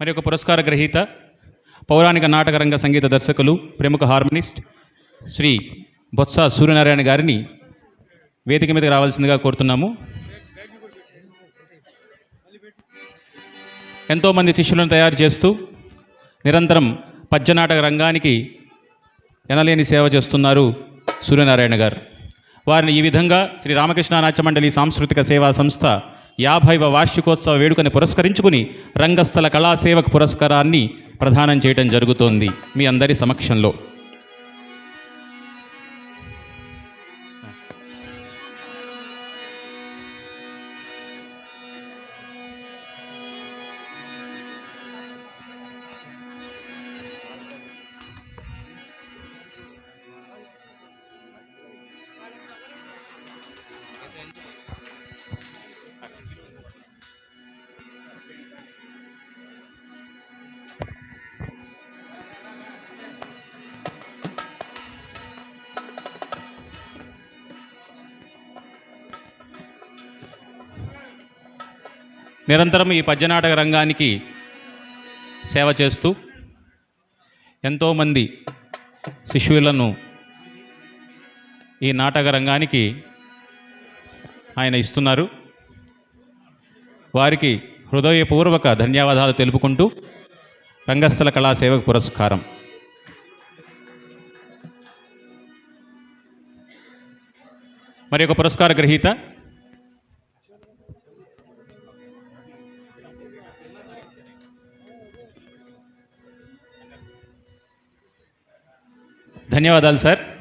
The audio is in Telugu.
మరి ఒక పురస్కార గ్రహీత పౌరాణిక నాటకరంగ సంగీత దర్శకులు ప్రముఖ హార్మోనిస్ట్ శ్రీ బొత్స సూర్యనారాయణ గారిని వేదిక మీదకి రావాల్సిందిగా కోరుతున్నాము. ఎంతోమంది శిష్యులను తయారు చేస్తూ నిరంతరం పద్యనాటక రంగానికి ఎనలేని సేవ చేస్తున్నారు సూర్యనారాయణ గారు. వారిని ఈ విధంగా శ్రీ రామకృష్ణ నాట్య మండలి సాంస్కృతిక సేవా సంస్థ యాభైవ వార్షికోత్సవ వేడుకని పురస్కరించుకుని రంగస్థల కళాసేవక్ పురస్కారాన్ని ప్రదానం చేయడం జరుగుతోంది మీ అందరి సమక్షంలో. నిరంతరం ఈ పద్యనాటక రంగానికి సేవ చేస్తూ ఎంతోమంది శిష్యులను ఈ నాటక రంగానికి ఆయన ఇస్తున్నారు. వారికి హృదయపూర్వక ధన్యవాదాలు తెలుపుకుంటూ రంగస్థల కళాసేవక పురస్కారం. మరి ఒక పురస్కార గ్రహీత धन्यवाद सर।